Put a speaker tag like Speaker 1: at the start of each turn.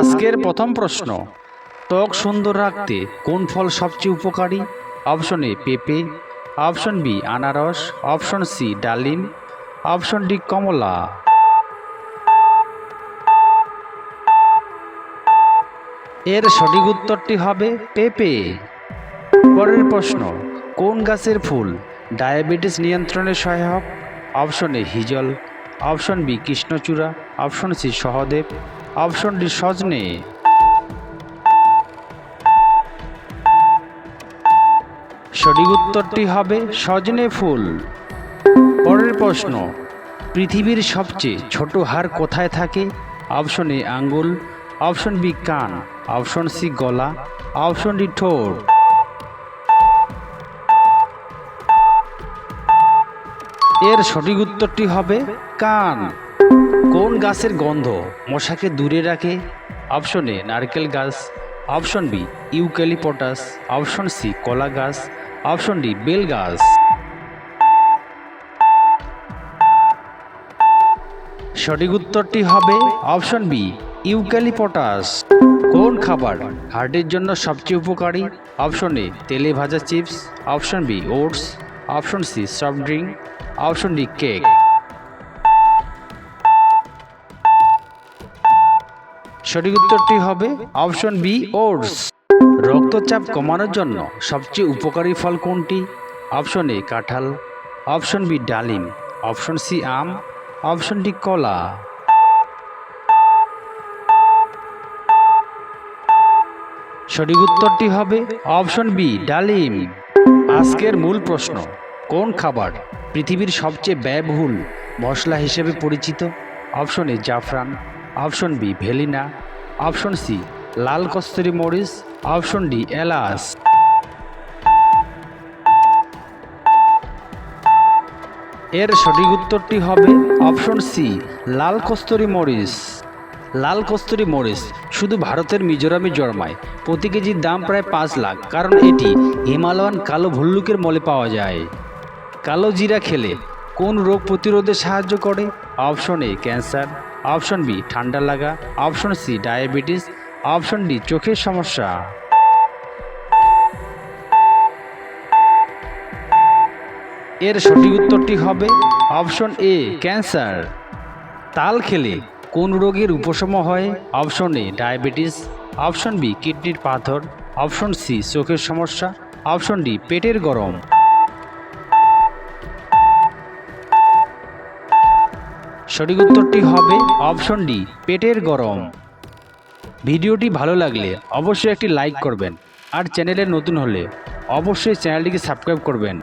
Speaker 1: আজকের প্রথম প্রশ্ন। ত্বক সুন্দর রাখতে কোন ফল সবচেয়ে উপকারী? অপশন এ পেঁপে, অপশন বি আনারস, অপশন সি ডালিম, অপশন ডি কমলা। এর সঠিক উত্তরটি হবে পেঁপে। পরের প্রশ্ন, কোন গাছের ফুল ডায়াবেটিস নিয়ন্ত্রণে সহায়ক? অপশন এ হিজল, অপশন বি কৃষ্ণচূড়া, অপশন সি সহদেব। অপশন ডি সজনে। সঠিক উত্তরটি হবে সজনে ফুল। পরের প্রশ্ন, পৃথিবীর সবচেয়ে ছোট হাড় কোথায় থাকে? অপশন এ আঙ্গুল, অপশন বি কান, অপশন সি গলা, অপশন ডি ঠোঁট। এর সঠিক উত্তরটি হবে কান। কোন গাছের গন্ধ? মশাকে দূরে রাখে? অপশন এ, নারকেল গাছ। Option B eucalyptus option C, কলা গাছ। অপশন ডি, বেল গাছ। সঠিক উত্তরটি হবে অপশন বি ইউক্যালিপটাস কোন খাবার হার্টের জন্য সবচেয়ে উপকারী? অপশন এ, তেলে ভাজা chips. Option B, oats. Option C, soft drink. Option D, cake. সঠিক উত্তরটি হবে অপশন বি, ওটস। রক্তচাপ কমানোর জন্য সবচেয়ে উপকারী ফল কোনটি? অপশন এ, কাঁঠাল। অপশন বি, ডালিম। অপশন সি, আম। অপশন ডি, কলা। সঠিক উত্তরটি হবে অপশন বি, ডালিম। আজকের মূল প্রশ্ন, কোন খাবার পৃথিবীর সবচেয়ে ব্যয়বহুল মশলা হিসেবে পরিচিত? অপশন এ, জাফরান। অপশন বি ভেলিনা, অপশন সি লাল কস্তুরি মরিচ, অপশন ডি এলাচ। এর সঠিক উত্তরটি হবে অপশন সি লাল কস্তুরি মরিচ। লাল কস্তুরি মরিচ শুধু ভারতের মিজোরামে জন্মায়। প্রতি কেজির দাম প্রায় পাঁচ লাখ, কারণ এটি হিমালয়ান কালো ভল্লুকের মলে পাওয়া যায়। কালো জিরা খেলে কোন রোগ প্রতিরোধে সাহায্য করে? Option A cancer option B, ঠান্ডা লাগা। Option C, diabetes. Option D, চোখের সমস্যা। এর সঠিক উত্তরটি হবে অপশন এ, ক্যান্সার। তাল খেলে কোন রোগের উপশম হয়? Option A, diabetes. Option B, কিডনির পাথর। অপশন সি, চোখের সমস্যা। অপশন ডি, পেটের গরম। সঠিক উত্তরটি হবে অপশন ডি, পেটের গরম। ভিডিওটি ভালো লাগলে অবশ্যই একটি লাইক করবেন। আর চ্যানেলে নতুন হলে অবশ্যই চ্যানেলটিকে সাবস্ক্রাইব করবেন।